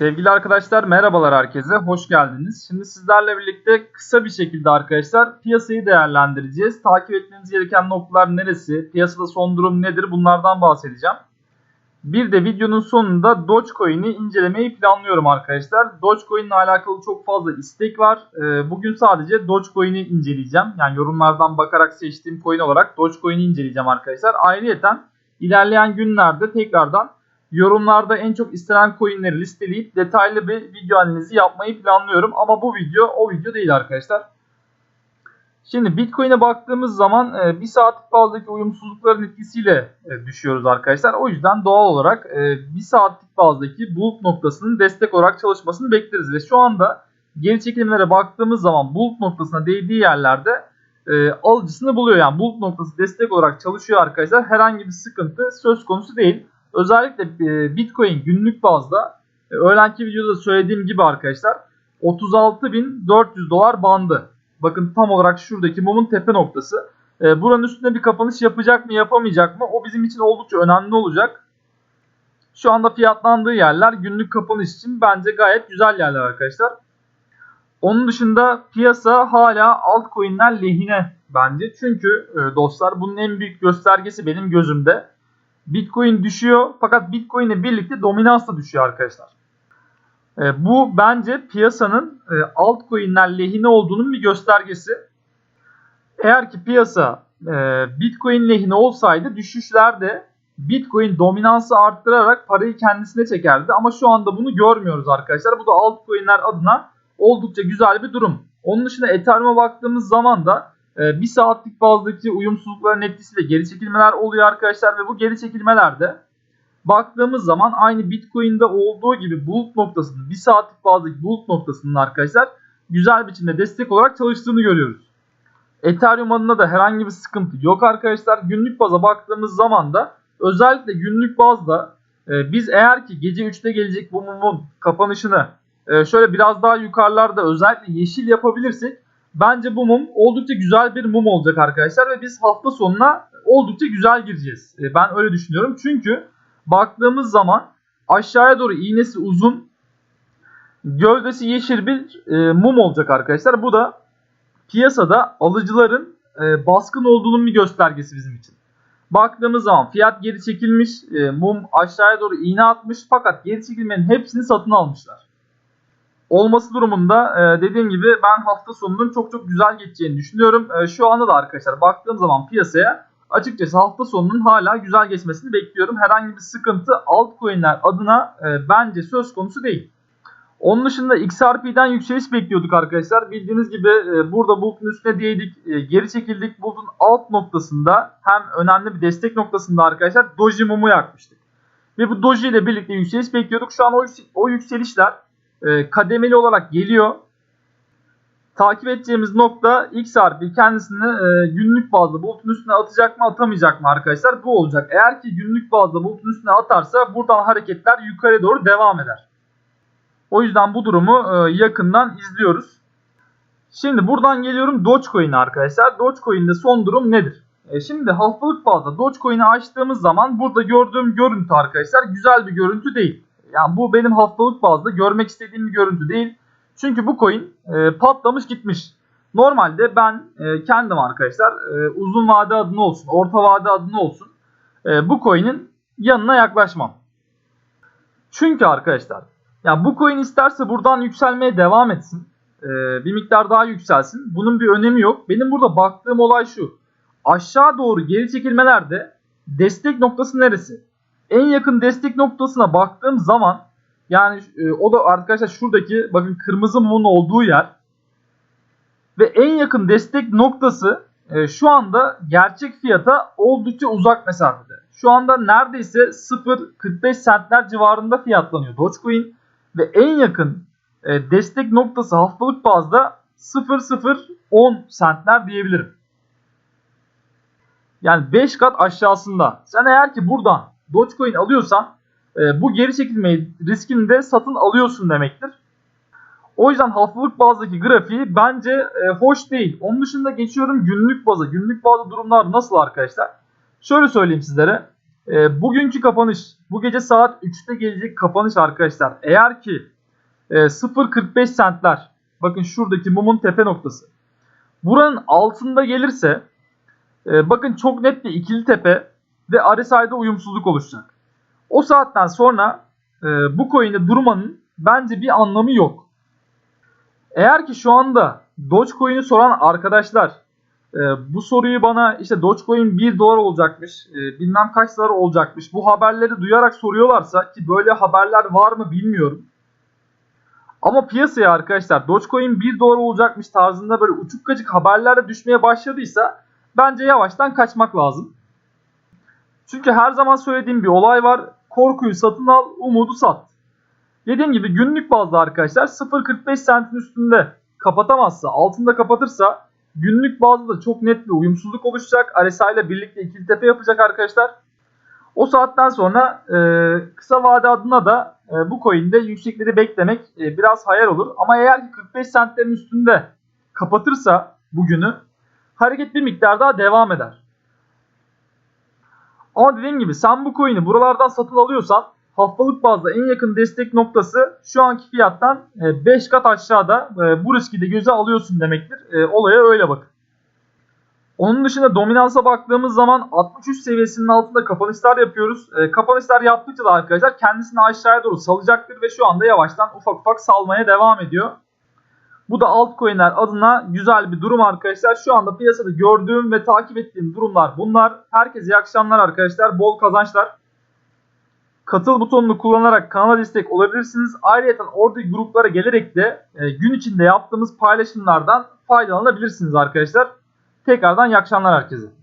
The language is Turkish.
Sevgili arkadaşlar merhabalar herkese hoş geldiniz. Şimdi sizlerle birlikte kısa bir şekilde arkadaşlar piyasayı değerlendireceğiz. Takip etmeniz gereken noktalar neresi, piyasada son durum nedir bunlardan bahsedeceğim. Bir de videonun sonunda Dogecoin'i incelemeyi planlıyorum arkadaşlar. Dogecoin ile alakalı çok fazla istek var. Ee, Bugün sadece Dogecoin'i inceleyeceğim. Yani yorumlardan bakarak seçtiğim coin olarak Dogecoin'i inceleyeceğim arkadaşlar. Ayrıyeten ilerleyen günlerde tekrardan yorumlarda en çok istenen coinleri listeleyip detaylı bir video analizi yapmayı planlıyorum. Ama bu video o video değil arkadaşlar. Şimdi Bitcoin'e baktığımız zaman e, bir saatlik bazdaki uyumsuzlukların etkisiyle e, düşüyoruz arkadaşlar. O yüzden doğal olarak e, bir saatlik bazdaki bulut noktasının destek olarak çalışmasını bekleriz. Ve şu anda geri çekimlere baktığımız zaman bulut noktasına değdiği yerlerde alıcısını buluyor. Yani bulut noktası destek olarak çalışıyor arkadaşlar. Herhangi bir sıkıntı söz konusu değil. Özellikle Bitcoin günlük bazda öğlenki videoda söylediğim gibi arkadaşlar 36.400 dolar bandı. Bakın tam olarak şuradaki mumun tepe noktası. E, buranın üstünde bir kapanış yapacak mı yapamayacak mı? O bizim için oldukça önemli olacak. Şu anda fiyatlandığı yerler günlük kapanış için bence gayet güzel yerler arkadaşlar. Onun dışında piyasa hala altcoin'ler lehine bence. Çünkü e, dostlar bunun en büyük göstergesi benim gözümde. Bitcoin düşüyor fakat Bitcoin ile birlikte dominans da düşüyor arkadaşlar. E, bu bence piyasanın e, altcoin'ler lehine olduğunun bir göstergesi. Eğer ki piyasa e, Bitcoin lehine olsaydı düşüşlerde Bitcoin dominansı arttırarak parayı kendisine çekerdi. Ama şu anda bunu görmüyoruz arkadaşlar. Bu da altcoin'ler adına oldukça güzel bir durum. Onun dışında Ethereum'a baktığımız zaman da bir saatlik bazdaki uyumsuzlukların etkisiyle geri çekilmeler oluyor arkadaşlar. Ve bu geri çekilmelerde baktığımız zaman aynı Bitcoin'de olduğu gibi bulut noktasının bir saatlik bazdaki bulut noktasının arkadaşlar güzel biçimde destek olarak çalıştığını görüyoruz. Ethereum adına da herhangi bir sıkıntı yok arkadaşlar. Günlük baza baktığımız zaman da özellikle günlük bazda e, biz eğer ki gece 3'te gelecek bu mumun kapanışını e, şöyle biraz daha yukarılarda özellikle yeşil yapabilirsek bence bu mum oldukça güzel bir mum olacak arkadaşlar ve biz hafta sonuna oldukça güzel gireceğiz. E, ben öyle düşünüyorum. Çünkü baktığımız zaman aşağıya doğru iğnesi uzun gövdesi yeşil bir e, mum olacak arkadaşlar. Bu da piyasada alıcıların e, baskın olduğunun bir göstergesi bizim için. Baktığımız zaman fiyat geri çekilmiş, mum aşağıya doğru iğne atmış fakat geri çekilmenin hepsini satın almışlar. Olması durumunda e, dediğim gibi ben hafta sonunun çok çok güzel geçeceğini düşünüyorum. E, şu anda da arkadaşlar baktığım zaman piyasaya açıkçası hafta sonunun hala güzel geçmesini bekliyorum. Herhangi bir sıkıntı altcoin'ler adına e, bence söz konusu değil. Onun dışında XRP'den yükseliş bekliyorduk arkadaşlar. Bildiğiniz gibi e, burada bulutun üstüne değdik, e, geri çekildik. Bulutun alt noktasında hem önemli bir destek noktasında arkadaşlar Doji mumu yakmıştık. Ve bu Doji ile birlikte yükseliş bekliyorduk. Şu an o, o yükselişler e, kademeli olarak geliyor takip edeceğimiz nokta X harfi kendisini e, günlük bazda bulutun üstüne atacak mı atamayacak mı arkadaşlar bu olacak. Eğer ki günlük bazda bulutun üstüne atarsa buradan hareketler yukarı doğru devam eder. O yüzden bu durumu e, yakından izliyoruz. Şimdi buradan geliyorum Dogecoin'e arkadaşlar. Dogecoin'de son durum nedir? E, şimdi haftalık bazda Dogecoin'i açtığımız zaman burada gördüğüm görüntü arkadaşlar güzel bir görüntü değil. Yani bu benim haftalık bazda görmek istediğim bir görüntü değil. Çünkü bu coin e, patlamış gitmiş. Normalde ben e, kendim arkadaşlar e, uzun vade adına olsun, orta vade adına olsun e, bu coin'in yanına yaklaşmam. Çünkü arkadaşlar ya bu coin isterse buradan yükselmeye devam etsin. E, bir miktar daha yükselsin. Bunun bir önemi yok. Benim burada baktığım olay şu. Aşağı doğru geri çekilmelerde destek noktası neresi? En yakın destek noktasına baktığım zaman yani e, o da arkadaşlar şuradaki bakın kırmızı mumun olduğu yer. Ve en yakın destek noktası e, şu anda gerçek fiyata oldukça uzak mesafede. Şu anda neredeyse 0.45 centler civarında fiyatlanıyor Dogecoin. Ve en yakın e, destek noktası haftalık bazda 0.010 centler diyebilirim. Yani 5 kat aşağısında. Sen eğer ki buradan Dogecoin alıyorsan e, bu geri çekilme riskini de satın alıyorsun demektir. O yüzden haftalık bazdaki grafiği bence e, hoş değil. Onun dışında geçiyorum günlük baza. Günlük bazda durumlar nasıl arkadaşlar? Şöyle söyleyeyim sizlere. e, bugünkü kapanış, bu gece saat 3'te gelecek kapanış arkadaşlar. Eğer ki e, 0.45 centler, bakın şuradaki mumun tepe noktası. Buranın altında gelirse, e, bakın çok net bir ikili tepe ve RSI'de uyumsuzluk oluşacak. O saatten sonra e, bu coin'de durmanın bence bir anlamı yok. Eğer ki şu anda Dogecoin'i soran arkadaşlar e, bu soruyu bana işte Dogecoin 1 dolar olacakmış, e, bilmem kaç dolar olacakmış bu haberleri duyarak soruyorlarsa ki böyle haberler var mı bilmiyorum. Ama piyasaya arkadaşlar Dogecoin 1 dolar olacakmış tarzında böyle uçuk kaçık haberler düşmeye başladıysa bence yavaştan kaçmak lazım. Çünkü her zaman söylediğim bir olay var. Korkuyu satın al, umudu sat. Dediğim gibi günlük bazda arkadaşlar 0.45 centin üstünde kapatamazsa, altında kapatırsa günlük bazda da çok net bir uyumsuzluk oluşacak. RSI ile birlikte ikili tepe yapacak arkadaşlar. O saatten sonra e, kısa vade adına da e, bu coin'de yüksekleri beklemek e, biraz hayal olur. Ama eğer ki 45 centlerin üstünde kapatırsa bugünü hareket bir miktar daha devam eder. Ama dediğim gibi sen bu coin'i buralardan satın alıyorsan haftalık bazda en yakın destek noktası şu anki fiyattan 5 kat aşağıda e, bu riski de göze alıyorsun demektir. E, olaya öyle bakın. Onun dışında dominansa baktığımız zaman 63 seviyesinin altında kapanışlar yapıyoruz. E, kapanışlar yaptıkça da arkadaşlar kendisini aşağıya doğru salacaktır ve şu anda yavaştan ufak ufak salmaya devam ediyor. Bu da altcoin'ler adına güzel bir durum arkadaşlar. Şu anda piyasada gördüğüm ve takip ettiğim durumlar bunlar. Herkese iyi akşamlar arkadaşlar. Bol kazançlar. Katıl butonunu kullanarak kanala destek olabilirsiniz. Ayrıca oradaki gruplara gelerek de e, gün içinde yaptığımız paylaşımlardan faydalanabilirsiniz arkadaşlar. Tekrardan iyi akşamlar herkese.